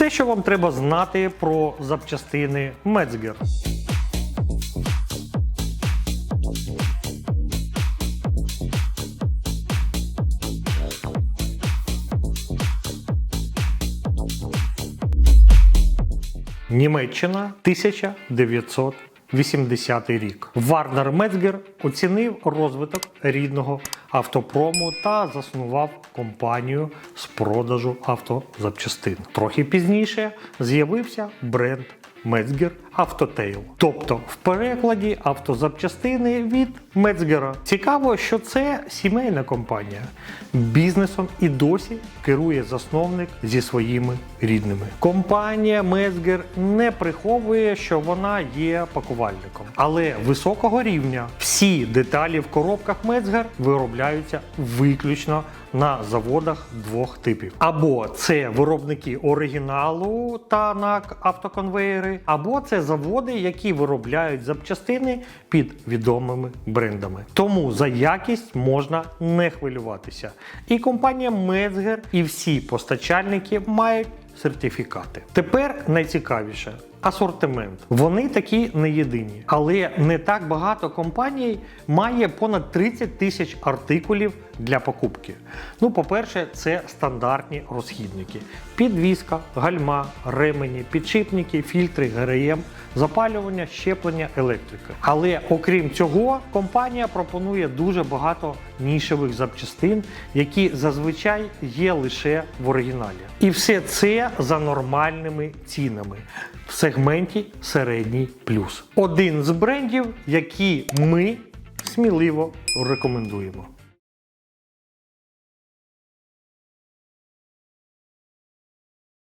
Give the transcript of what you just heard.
Все, що вам треба знати про запчастини Мецгер. Німеччина 1980 рік. Варнер Мецгер оцінив розвиток рідного автопрому та заснував компанію з продажу автозапчастин. Трохи пізніше з'явився бренд Мецгер Автотейл. Тобто, в перекладі автозапчастини від Мецгера. Цікаво, що це сімейна компанія. Бізнесом і досі керує засновник зі своїми рідними. Компанія Мецгер не приховує, що вона є пакувальником, але високого рівня всі деталі в коробках Мецгер виробляються виключно на заводах двох типів: або це виробники оригіналу та на автоконвеєри, або це заводи, які виробляють запчастини під відомими брендами. Тому за якість можна не хвилюватися. І компанія Мецгер, і всі постачальники мають сертифікати. Тепер найцікавіше. Асортимент. Вони такі не єдині, але не так багато компаній має понад 30 тисяч артикулів для покупки. Ну, по-перше, це стандартні розхідники: підвізка, гальма, ремені, підшипники, фільтри, ГРМ, запалювання, щеплення, електрика. Але окрім цього, компанія пропонує дуже багато нішевих запчастин, які зазвичай є лише в оригіналі. І все це за нормальними цінами в сегменті середній плюс. Один з брендів, які ми сміливо рекомендуємо.